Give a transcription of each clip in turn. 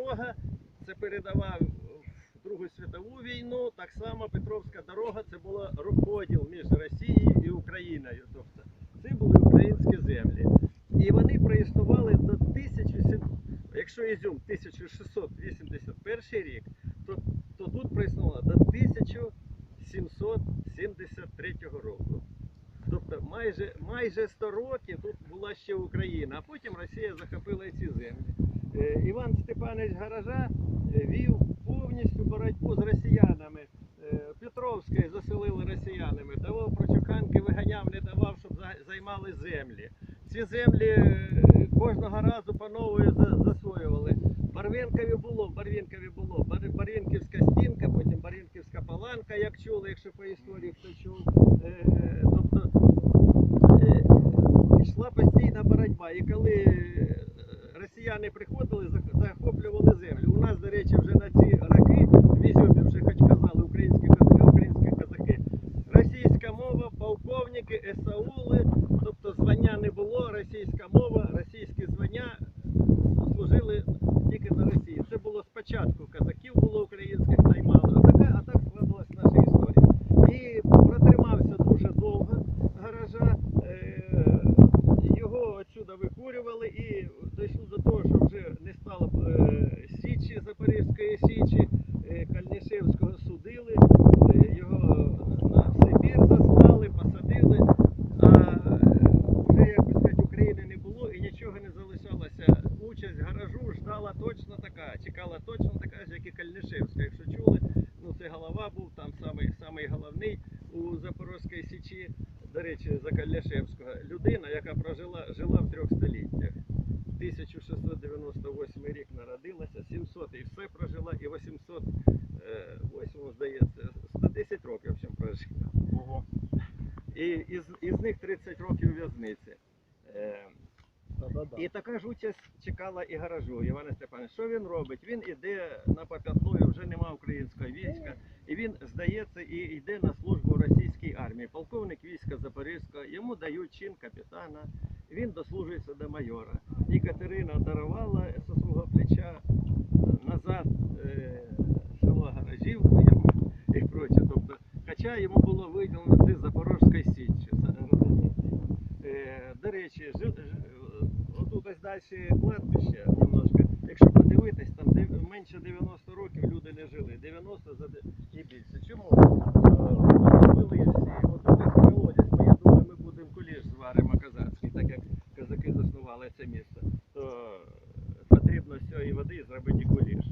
дорога це передавав Другу світову війну. Так само Петровська дорога це була розподіл між Росією і Україною. Тобто це були українські землі. І вони проіснували до 1700, якщо Ізюм 1681 рік, то, то тут проіснувало до 1773 року. Тобто майже, майже 100 років тут була ще Україна, а потім Росія захопила ці землі. Е, Іван Степанович Гаража е, вів повністю боротьбу з росіянами. Петровське Петровський заселили росіянами, давав прочуханки, виганяв, не давав, щоб займали землі. Ці землі е, кожного разу по новою за- засвоювали. Барвінкові було, Барвінкові було, Бар- Барвінківська стінка, потім Барвінківська паланка, як чули, якщо по історії хто чув. Е, Тобто е, йшла постійна боротьба. І коли е, росіяни приходили, зах- захоплювали землю. У нас, до речі, вже на ці роки в Ізюмі вже хоч казали українські козаки, українські козаки. Російська мова, полковники, есаули, тобто звання не було, російська мова, російські звання служили тільки на Росії. Це було спочатку казаків було українських наймало, а така, а так складалась наша історія. І протримався дуже довго гаража. Е, його отсюда викурювали і дійшло до того, що вже не стало е, Січі, Запорізької Січі, е, Кальнішевського судили, е, його на Сибір заслали, посадили, а е, вже якось сказати, України не було і нічого не залишалося. Участь ждала точно така, чекала точно така ж, як і Кальнишевська. Якщо чули, ну це голова був там самий, самий головний у Запорозькій Січі. До речі, за Кальнишевського. Людина, яка прожила жила в трьох століттях. 1698 рік народилася, 700 і все прожила, і 808, здається, 110 років в общем, прожила. Ого. І із, із них 30 років в'язниці. І така ж участь чекала і гаражу Івана Степановича. Що він робить? Він іде на попятною, вже нема українського війська, і він здається і йде на службу російській армії. Полковник війська Запорізького, йому дають чин капітана, він дослужується до майора. І Катерина дарувала зі свого плеча назад е, село Гаражівку йому і проче. Тобто, хоча йому було виділено це Запорізької Січі. Е, До речі, жи- ось далі кладбище немножко. Якщо подивитись, там менше 90 років люди не жили. 90 за і більше. Чому? Е, я думаю, ми будемо куліш зваримо казацький, так як козаки заснували це місце. То потрібно з цієї води зробити куліш.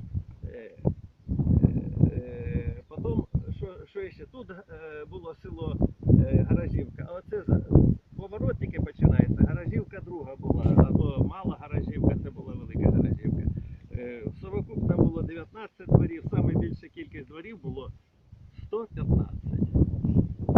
Е, е, Потім, що, що ще? Тут е, було село е, Гаражівка, а оце за- поворот тільки починається. Гаражівка друга була, або мала гаражівка, це була велика гаражівка. Е, В совокуп там було 19 дворів, саме більша кількість дворів було 115.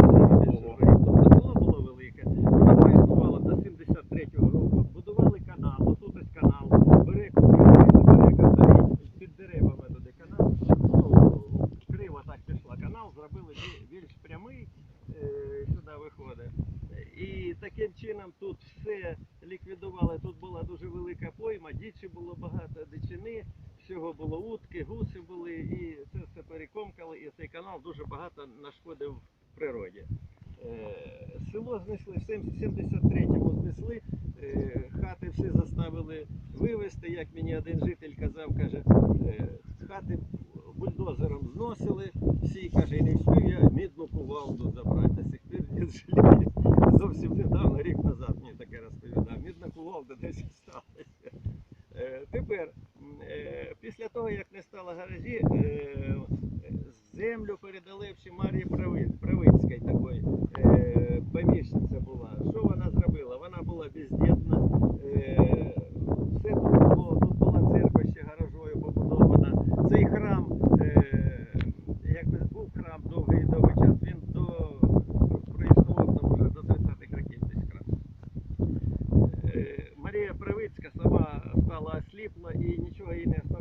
Саме більше Ого. дворів. Тобто село було велике. Воно проіснувало до 73-го року. Будували канал, отут ось канал, берег України, берег авторій, під деревами туди канал. Ну, криво так пішла канал, зробили бі- більш прямий, е, сюди виходить. І таким чином тут все ліквідували. Тут була дуже велика пойма, дічі було багато дичини, всього було утки, гуси були, і це все перекомкали, і цей канал дуже багато нашкодив природі. Е, Село знесли в 73-му знесли, е, хати всі заставили вивезти, як мені один житель казав, каже, е, хати бульдозером зносили, всі каже, і не встиг я мідну кувалду забрати. До сих пір не жаліє. Зовсім недавно, рік назад мені таке розповідав. Мідна кувалда десь сталася. Е, Тепер, е, після того, як не стало гаражі, е, землю передали в Марії Прави- Правицькій такої е, поміщиця була. Що вона зробила? Вона була бездітна. Е, все тут було, тут була церква ще гаражою побудована. Цей храм, е, якби був храм довгий довгий час, він до проіснував вже до 30-х років десь храм. Е, Марія Правицька сама стала осліпла і нічого їй не осталося.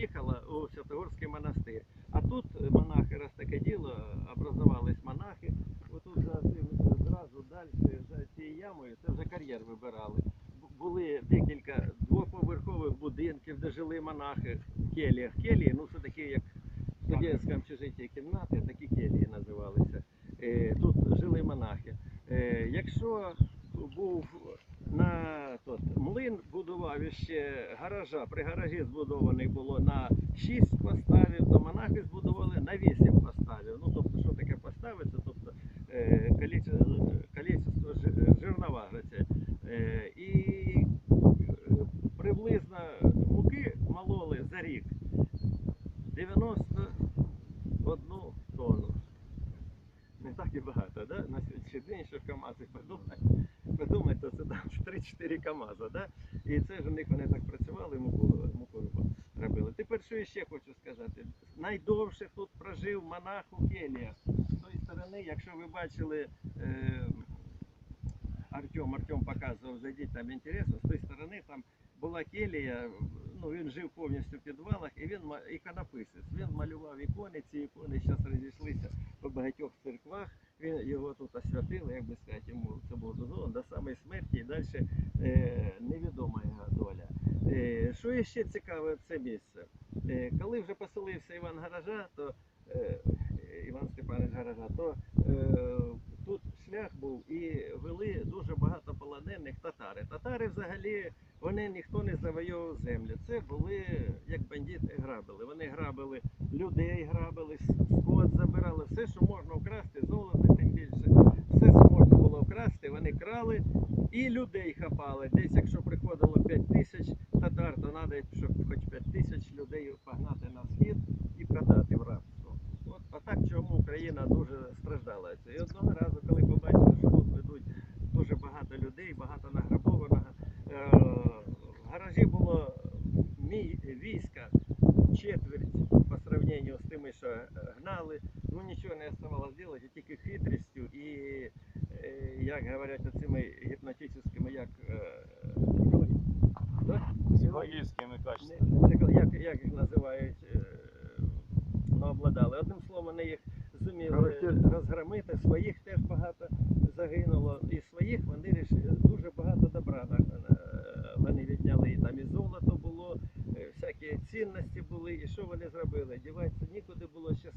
поїхала у Святогорський монастир. А тут е, монахи, раз таке діло, образувались монахи. Отут за цим зразу далі, за цією ямою, це вже кар'єр вибирали. Бу- Були декілька двоповерхових будинків, де жили монахи в келіях. Келії, ну це такі, як в студентському общежитті кімнати, такі келії називалися. Е, Тут жили монахи. Е, Якщо був на тот, млин будував ще гаража, при гаражі збудований було на 6 поставів, то монахи збудували на 8 поставів. Ну тобто, що таке поставити? Тобто е, количество, количество жи- жернова граця. Е, і е, приблизно муки мололи за рік 91 тонну. Не так і багато, да? На сьогоднішній день, що КАМАЗи подумати. Подумати, то це там 3-4 КАМАЗа, да? І це ж у них вони так працювали, муку, робили. Тепер що я ще хочу сказати? Найдовше тут прожив монах у Келіях. З тої сторони, якщо ви бачили, е, Артем, Артем показував, зайдіть там інтересно, з тої сторони там була келія, ну він жив повністю в підвалах, і він іконописець. Він малював ікони, ці ікони зараз розійшлися по багатьох церквах. Він його тут освятили, як би сказати, йому це було дозволено до самої смерті і далі е, невідома його доля. Е, що ще цікаве це місце? Е, коли вже поселився Іван Гаража, то е, Іван Степанович Гаража, то е, тут шлях був і вели дуже багато полонених татари. Татари взагалі вони ніхто не завойовував землю. Це були як бандити грабили. Вони грабили людей, грабили, скот забирали, все, що можна вкрасти, золото тим більше. Все, що можна було вкрасти, вони крали і людей хапали. Десь, якщо приходило 5 тисяч татар, то треба, щоб хоч 5 тисяч людей погнати на схід і продати в рабство. От а так чому Україна дуже страждала. І одного разу, коли побачили, що тут ведуть дуже багато людей, багато награбованого. е, В гаражі було мій війська четверть по сравненню з тими, що е, гнали. Ну нічого не оставалось робити, тільки хитрістю і, е, як говорять, оцими гіпнотичними, як е. Психологическими качествами. як, як їх називають, е, ну, обладали. Одним словом, вони їх зуміли розгромити, своїх теж багато загинуло. І своїх вони дуже багато добра на- вони відняли. Там і золото було, е, всякі цінності були. І що вони зробили? Діватися нікуди було ще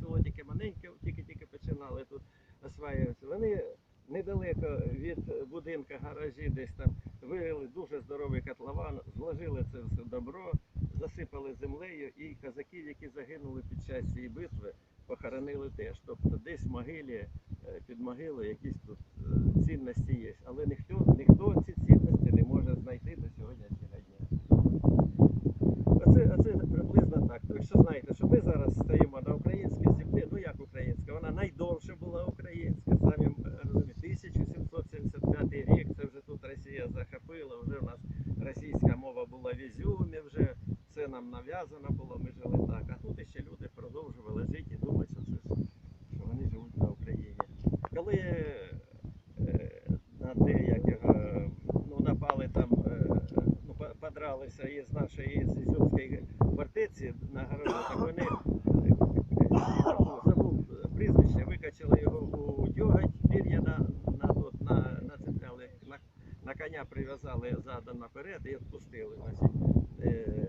село тільки маленьке, тільки-тільки починали тут осваюватися. Вони недалеко від будинка гаражі десь там вирили дуже здоровий котлован, зложили це все добро, засипали землею і козаків, які загинули під час цієї битви, похоронили теж. Тобто десь могилі, е, під могилою якісь тут е, цінності є. Але ніхто, ніхто ці цінності не може знайти до сьогоднішнього дня. Оце, оце приблизно так. Так що знаєте, що ми зараз стоїмо на українській землі, ну як українська, вона найдовше була українська, самі е, розумієте, 1775 рік, це вже тут Росія захопила, вже в нас російська мова була в Ізюмі, вже це нам нав'язано було, ми жили так. А тут ще люди продовжували жити і думати, що, це, ж- що вони живуть на Україні. Коли е, на те, як його ну, напали там, е, ну, по- із нашої з Ізюмської фортеці на городу, так вони забув, прізвище, викачали його у дьоготь, пір'я на, на, тут, на, на на, на коня прив'язали задом наперед і відпустили. Значить, е,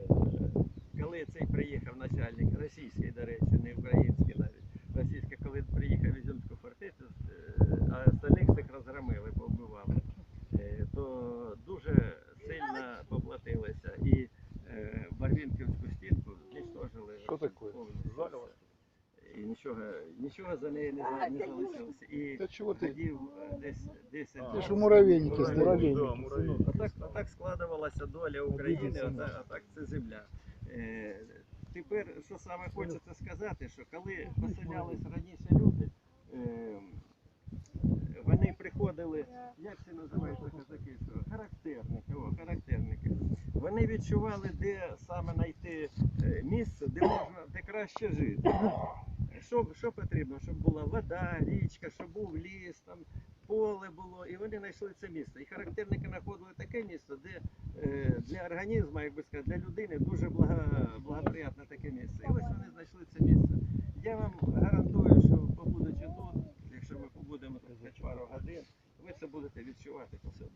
коли цей приїхав начальник російський, до речі, не український навіть, російський, коли приїхав в Ізюмську фортецю, е, а остальних цих розгромили, повбивали, е, то дуже сильно поплатилися. І е, Барвінківську стінку знищили. Що таке? повністю. Жаль вас. І нічого, нічого за нею не, за- не залишилося. І Та чого ти? ходів е, десь 10 А, Ти ж у муравейники Муравейники, стоїш. да, Муравейники. муравейники. Отак, отак складувалася доля України, отак, отак це земля. Е, тепер, що саме хочеться сказати, що коли поселялись раніше люди, е, вони приходили, як це називається козаки, що характерники, о, характерники. Вони відчували, де саме знайти е, місце, де можна, де краще жити що що потрібно, щоб була вода, річка, щоб був ліс, там поле було. І вони знайшли це місце. І характерники знаходили таке місце, де е, для організму, як би сказати, для людини дуже благо, благоприятне таке місце. І ось вони знайшли це місце. Я вам гарантую, що побудучи тут, якщо ми побудемо хоч пару годин, ви це будете відчувати по собі.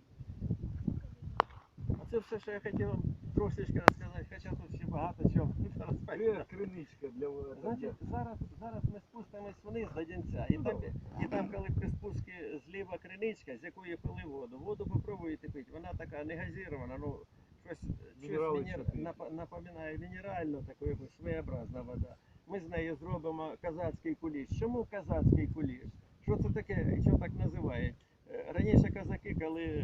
А це все, що я хотів. вам трошечки розказати, хоча тут ще багато чого розповідати. Криничка для Значить, зараз, зараз ми спустимось вниз до Дінця, і там, і там, коли при спуску зліва криничка, з якої пили воду, воду попробуєте пити, вона така не газірована, ну щось, щось мінер... напоминає мінеральну, таку якусь своєобразна вода. Ми з нею зробимо казацький куліш. Чому казацький куліш? Що це таке, що так називають? Е, Раніше казаки, коли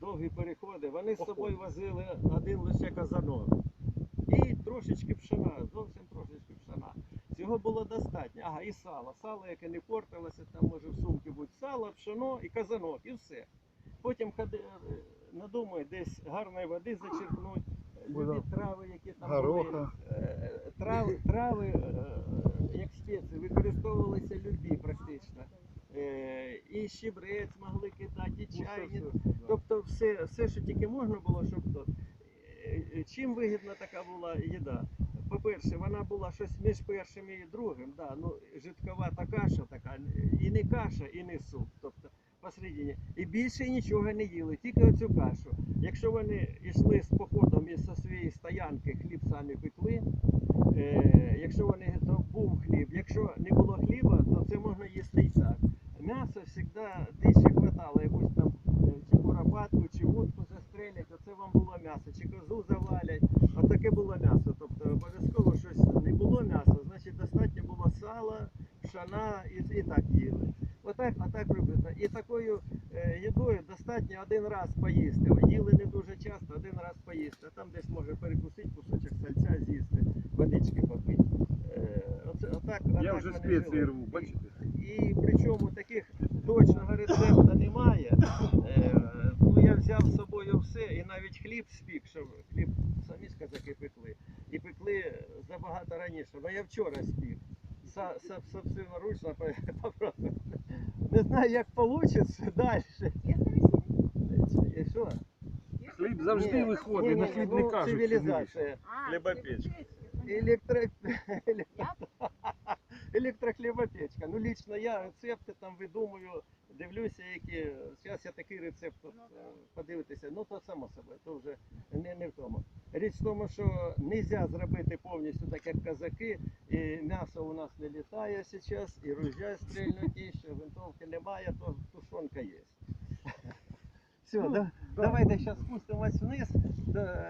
довгі переходи, вони з собою возили один лише казанок. І трошечки пшена, зовсім трошечки пшена. Цього було достатньо. Ага, і сало. Сало, яке не портилося, там може в сумці бути сало, пшено і казанок, і все. Потім ходи, е, надумають десь гарної води зачерпнуть, любі трави, які там були. Е, Трави, трави е, як спеції, використовувалися любі практично. Е, І щебрець могли кидати, і чайні, Тобто все, все, що тільки можна було, щоб то. Е, е, Чим вигідна така була їда? По-перше, вона була щось між першим і другим, да, ну, жидковата каша така, і не каша, і не суп. Тобто посередині. І більше нічого не їли, тільки оцю кашу. Якщо вони йшли з походом із своєї стоянки, хліб самі пекли. Е, якщо вони то був хліб, якщо не було хліба, то це можна їсти і так. М'ясо завжди дичі хватало, якусь там е, чи куропатку, чи утку застрелять, оце вам було м'ясо, чи козу завалять. Отаке було м'ясо. Тобто обов'язково щось не було м'яса, значить достатньо було сала, пшана і, і так їли. Отак, отак приблизно. І такою е, їдою достатньо один раз поїсти. Їли не дуже часто, один раз поїсти. А там десь може перекусити кусочок сальця, з'їсти, водички попити. Е, оце, отак, Я отак вже спеції рву, вчора спік. Са- са- Собственноручно по- просто. Не знаю, як вийде далі. І що? Хліб завжди Ні, виходить, ні, на ні, хліб ну, не кажуть. що Цивілізація. Хлібопечка. Електро... Електрохлібопечка. Ну, лично я рецепти там видумую, дивлюся, які. Зараз я такий рецепт Ну, е, подивитися. Ну, то само собою, то вже не, не в тому. Річ в тому, що не можна зробити повністю так, як казаки, і м'ясо у нас не літає зараз, і ружя стрільнуті, що винтовки немає, то тушонка є. Все, Ну, да, давайте зараз спустимось вниз.